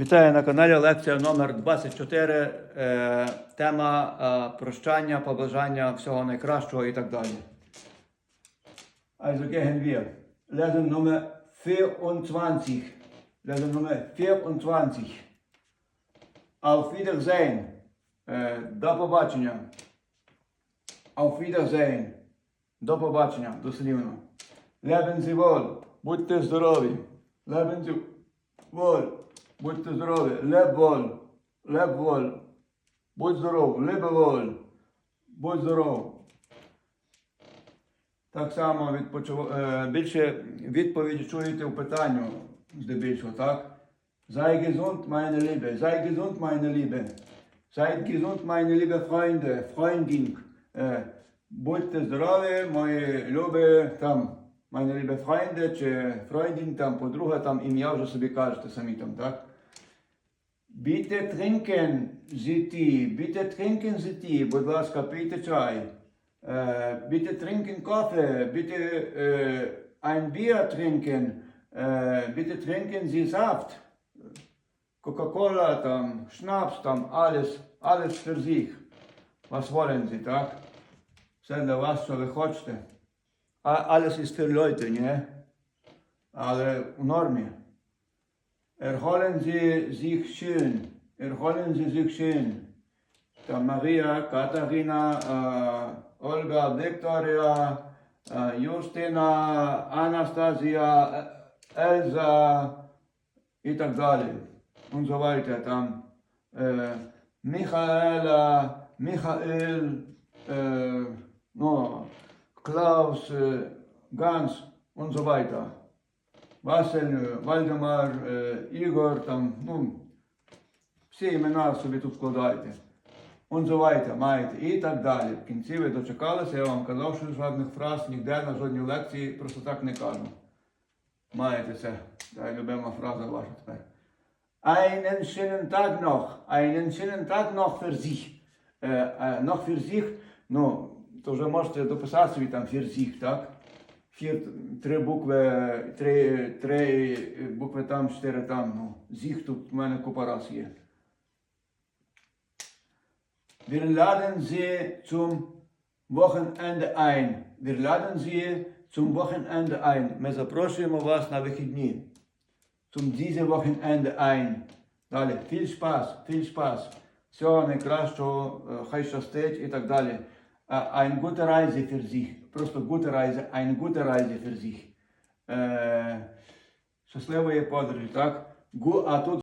Вітаю на каналі. Лекція номер 24. Е, тема е, прощання, побажання всього найкращого і так далі. Also gehen wir. Lesson Nummer 24. Lesson Nummer 24. Auf Wiedersehen. Е, до побачення. Auf Wiedersehen. До побачення. Дослівно. Leben Sie wohl. Будьте здорові. Leben Sie wohl. Будьте здорові. Леб воль. Леб воль. Будь здоров. Лебе воль. Будь здоров. Так само відпочив... е, більше відповіді чуєте у питанню, здебільшого, так? Sei gesund, meine Liebe. Sei gesund, meine Liebe. Seid gesund, meine liebe Freunde, Freundin. Е, будьте здорові, мої любі, там, meine liebe Freunde, чи Freundin, там, подруга, там, ім'я вже собі кажете самі там, так? Bitte trinken Sie die, bitte trinken Sie die, будь ласка, пийте чай. Äh, bitte trinken Kaffee, bitte äh, ein Bier trinken, äh, bitte trinken Sie Saft. Coca-Cola, там, Schnaps, там, alles, alles für sich. Was wollen Sie, так? Все для вас, що ви хочете. Alles ist für Leute, ні? Але в нормі. Erholen Sie sich schön, erholen Sie sich schön. Da Maria, Katharina, äh, Olga, Viktoria, äh, Justina, Anastasia, äh, Elsa und so weiter und so weiter. Dann Michaela, Michael, äh, no, Klaus, äh, Gans und so weiter. Василь, Вальдемар, е, Ігор, там, ну, всі імена собі тут складайте. Унзувайте, маєте і так далі. В кінці ви дочекалися, я вам казав, що жодних фраз ніде на жодній лекції просто так не кажу. Маєте це. Та любима фраза ваша тепер. Einen schönen Tag noch. Einen schönen Tag noch für sich. Е, е, noch für sich, ну, то вже можете дописати собі там für sich, так? Фір, три букви, три, три букви там, чотири там. Ну, зіх тут в мене купа раз є. Wir laden Sie zum Wochenende ein. Wir laden Sie zum Wochenende ein. Ми запрошуємо вас на вихідні. Zum diese Wochenende ein. Далі. Viel Spaß, viel Spaß. Всього найкращого, е, хай щастить і так далі. Äh, Ein gute Reise für sich. Просто gute Reise, eine gute Reise für. Е, щасливої подорожі, так? А тут